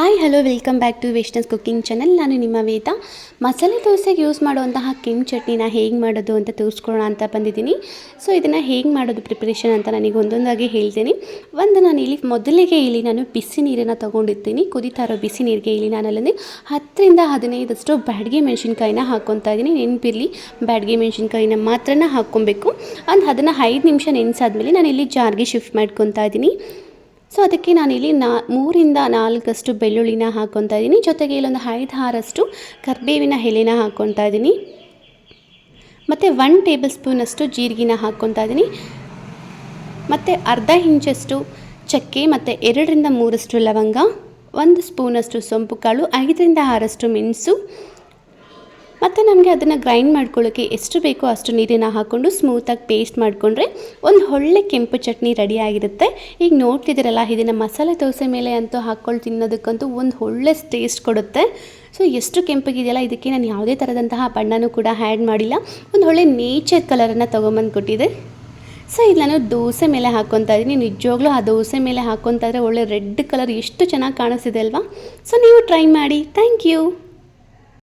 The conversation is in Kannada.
Hi hello welcome back to Westerns cooking channel ನಾನು ನಿಮ್ಮ ವೇದ. ಮಸಾಲೆ ದೋಸೆಗೆ ಯೂಸ್ ಮಾಡುವಂತಹ ಕೆಂಪು ಚಟ್ನಿನ ಹೇಗೆ ಮಾಡೋದು ಅಂತ ತೋರಿಸ್ಕೊಳ್ಳೋಣ ಅಂತ ಬಂದಿದ್ದೀನಿ. ಸೊ ಇದನ್ನು ಹೇಗೆ ಮಾಡೋದು ಪ್ರಿಪ್ರೇಷನ್ ಅಂತ ನನಗೆ ಒಂದೊಂದಾಗಿ ಹೇಳ್ತೀನಿ. ಒಂದು, ನಾನು ಇಲ್ಲಿ ಮೊದಲಿಗೆ ಇಲ್ಲಿ ನಾನು ಬಿಸಿ ನೀರನ್ನು ತೊಗೊಂಡಿರ್ತೀನಿ. ಕುದಿತಾ ಇರೋ ಬಿಸಿ ನೀರಿಗೆ ಇಲ್ಲಿ ನಾನು ಅಲ್ಲಿ ಹತ್ತರಿಂದ ಹದಿನೈದಷ್ಟು ಬ್ಯಾಡ್ಗೆ ಮೆಣಸಿನ್ಕಾಯಿನ ಹಾಕ್ಕೊತಾ ಇದ್ದೀನಿ. ನೆನಪಿರಲಿ, ಬ್ಯಾಡ್ಗೆ ಮೆಣಸಿನ್ಕಾಯಿನ ಮಾತ್ರನ ಹಾಕ್ಕೊಬೇಕು. ಒಂದು ಅದನ್ನು ಐದು ನಿಮಿಷ ನೆನೆಸಾದ್ಮೇಲೆ ನಾನು ಇಲ್ಲಿ ಜಾರ್ಗೆ ಶಿಫ್ಟ್ ಮಾಡ್ಕೊತಾ ಇದ್ದೀನಿ. ಸೊ ಅದಕ್ಕೆ ನಾನಿಲ್ಲಿ ನಾ, ಮೂರಿಂದ ನಾಲ್ಕಷ್ಟು ಬೆಳ್ಳುಳ್ಳಿನ ಹಾಕ್ಕೊತಾ ಇದ್ದೀನಿ. ಜೊತೆಗೆ ಇಲ್ಲೊಂದು ಐದು ಆರಷ್ಟು ಕರ್ಬೇವಿನ ಎಲೆನ ಹಾಕ್ಕೊತಾ ಇದ್ದೀನಿ. ಮತ್ತು ಒನ್ ಟೇಬಲ್ ಸ್ಪೂನಷ್ಟು ಜೀರಿಗೆನ ಹಾಕ್ಕೊತಾ ಇದ್ದೀನಿ. ಮತ್ತು ಅರ್ಧ ಇಂಚಷ್ಟು ಚಕ್ಕೆ, ಮತ್ತು ಎರಡರಿಂದ ಮೂರಷ್ಟು ಲವಂಗ, ಒಂದು ಸ್ಪೂನಷ್ಟು ಸೊಂಪು ಕಾಳು ಐದರಿಂದ ಆರಷ್ಟು ಮೆಣಸು ಮತ್ತು ನಮಗೆ ಅದನ್ನು ಗ್ರೈಂಡ್ ಮಾಡ್ಕೊಳ್ಳೋಕ್ಕೆ ಎಷ್ಟು ಬೇಕೋ ಅಷ್ಟು ನೀರನ್ನು ಹಾಕ್ಕೊಂಡು ಸ್ಮೂತಾಗಿ ಪೇಸ್ಟ್ ಮಾಡಿಕೊಂಡ್ರೆ ಒಂದು ಒಳ್ಳೆ ಕೆಂಪು ಚಟ್ನಿ ರೆಡಿ ಆಗಿರುತ್ತೆ. ಈಗ ನೋಡ್ತಿದ್ದೀರಲ್ಲ, ಇದನ್ನು ಮಸಾಲೆ ದೋಸೆ ಮೇಲೆ ಅಂತೂ ಹಾಕ್ಕೊಂಡು ತಿನ್ನೋದಕ್ಕಂತೂ ಒಂದು ಒಳ್ಳೆ ಟೇಸ್ಟ್ ಕೊಡುತ್ತೆ. ಸೊ ಎಷ್ಟು ಕೆಂಪಗಿದೆಯಲ್ಲ, ಇದಕ್ಕೆ ನಾನು ಯಾವುದೇ ಥರದಂತಹ ಬಣ್ಣನೂ ಕೂಡ ಆ್ಯಡ್ ಮಾಡಿಲ್ಲ. ಒಂದು ಒಳ್ಳೆ ನೇಚರ್ ಕಲರನ್ನು ತೊಗೊಂಬಂದು ಕೊಟ್ಟಿದೆ. ಸೊ ಇದು ನಾನು ದೋಸೆ ಮೇಲೆ ಹಾಕ್ಕೊತಾ ಇದ್ದೀನಿ. ನಿಜವಾಗ್ಲೂ ಆ ದೋಸೆ ಮೇಲೆ ಹಾಕ್ಕೊತಾ ಇದ್ರೆ ಒಳ್ಳೆ ರೆಡ್ ಕಲರ್ ಎಷ್ಟು ಚೆನ್ನಾಗಿ ಕಾಣಿಸ್ತಿದೆ ಅಲ್ವಾ? ಸೊ ನೀವು ಟ್ರೈ ಮಾಡಿ. Thank you